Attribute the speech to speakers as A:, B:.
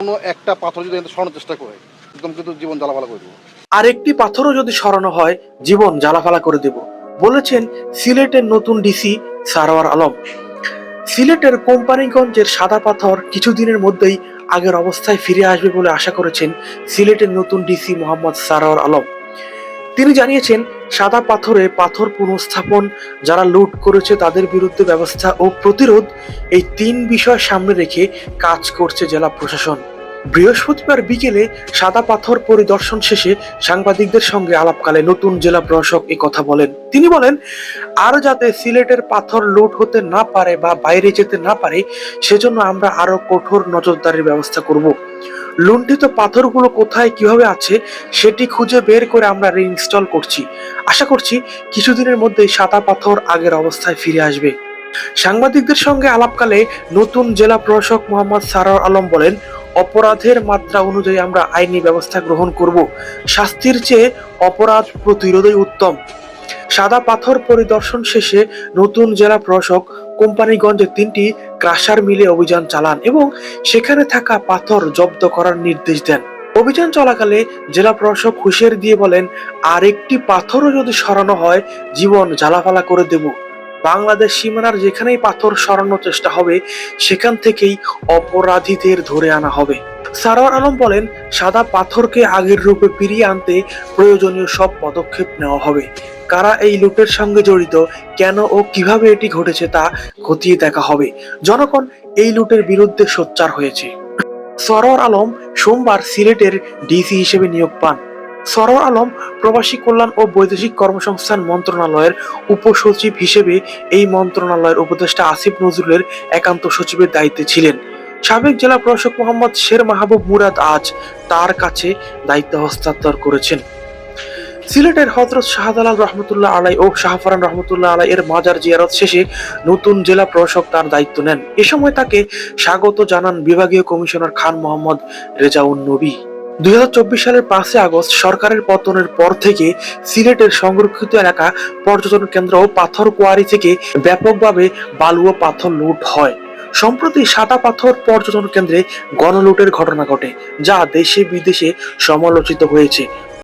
A: কোনো একটা পাথর যদি সরানোর চেষ্টা করে, একদম কিন্তু জীবন জ্বালাপালা করে দেবো।
B: আর একটি পাথরও যদি সরানো হয়, জীবন জ্বালাফালা করে দেব, বলেছেন সিলেটের নতুন ডিসি সারোয়ার আলম। সিলেটের কোম্পানিগঞ্জের সাদা পাথর কিছুদিনের মধ্যেই আগের অবস্থায় ফিরে আসবে বলে আশা করেছেন সিলেটের নতুন ডিসি মোহাম্মদ সারোয়ার আলম। তিনি জানিয়েছেন, সাদা পাথরে পাথর পুনঃস্থাপন যারা লুট করেছে তাদের বিরুদ্ধে ব্যবস্থা ও প্রতিরোধ এই তিন বিষয় সামনে রেখে কাজ করছে জেলা প্রশাসন। বৃহস্পতিবার বিকেলে সাদা পাথর পরিদর্শন শেষে সাংবাদিকদের সঙ্গে আলাপকালে নতুন জেলা প্রশাসক এ কথা বলেন। তিনি বলেন আর যাতে সিলেটের পাথর লুট হতে না পারে বা বাইরে যেতে না পারে, সেজন্য আমরা আরও কঠোর নজরদারির ব্যবস্থা করব। লুণ্ঠিত পাথরগুলো কোথায়, কীভাবে আছে, সেটি খুঁজে বের করে আমরা রিইনস্টল করছি। আশা করছি কিছুদিনের মধ্যেই সাদা পাথর আগের অবস্থায় ফিরে আসবে। সাংবাদিকদের সঙ্গে আলাপকালে নতুন জেলা প্রশাসক মোহাম্মদ সারার আলম বলেন অপরাধের মাত্রা অনুযায়ী আমরা আইনি ব্যবস্থা গ্রহণ করব। শাস্তির চেয়ে অপরাধ প্রতিরোধই উত্তম। সাদা পাথর পরিদর্শন শেষে নতুন জেলা প্রশাসক কোম্পানিগঞ্জে তিনটি ক্রাশার মিলে অভিযান চালান এবং সেখানে থাকা পাথর জব্দ করার নির্দেশ দেন। অভিযান চলাকালে জেলা প্রশাসক হুঁশিয়ারি দিয়ে বলেন আর একটি পাথরও যদি সরানো হয়, জীবন জ্বালাফালা করে দেব। বাংলাদেশ সীমানার যেখানেই পাথর সরানোর চেষ্টা হবে, সেখান থেকেই অপরাধীদের ধরে আনা হবে। সারোয়ার আলম বলেন, সাদা পাথরকে আগের রূপে ফিরিয়ে আনতে প্রয়োজনীয় সব পদক্ষেপ নেওয়া হবে। কারা এই লুটের সঙ্গে জড়িত, কেন ও কীভাবে এটি ঘটেছে তা খতিয়ে দেখা হবে। জনগণ এই লুটের বিরুদ্ধে সোচ্চার হয়েছে। সরোয়ার আলম সোমবার সিলেটের ডিসি হিসেবে নিয়োগ পান। সরোয়ার আলম প্রবাসী কল্যাণ ও বৈদেশিক কর্মসংস্থান মন্ত্রণালয়ের উপসচিব হিসেবে এই মন্ত্রণালয়ের উপদেষ্টা আসিফ নজরুলের একান্ত সচিবের দায়িত্বে ছিলেন। সাবেক জেলা প্রশাসক মোহাম্মদ শের মাহবুব মুরাদ আজ তার কাছে দায়িত্ব হস্তান্তর করেছেন। সিলেটের হজরত শাহজালাল রহমতুল্লাহ আলাই ও শাহফরান রহমতুল্লাহ আলাই এর মাজার জিয়ারত শেষে নতুন জেলা প্রশাসক তার দায়িত্ব নেন। এ সময় তাকে স্বাগত জানান বিভাগীয় কমিশনার খান মোহাম্মদ রেজাউন নবী। দুই সালের পাঁচই আগস্ট সরকারের পতনের পর থেকে সিলেটের সংরক্ষিত এলাকা পর্যটন কেন্দ্র পাথর কোয়ারি থেকে ব্যাপকভাবে বালু ও পাথর লুট হয়। সম্প্রতি সাদা পাথর পর্যটন কেন্দ্রে গণলুটের ঘটনা ঘটে, যা দেশে বিদেশে সমালোচিত হয়েছে।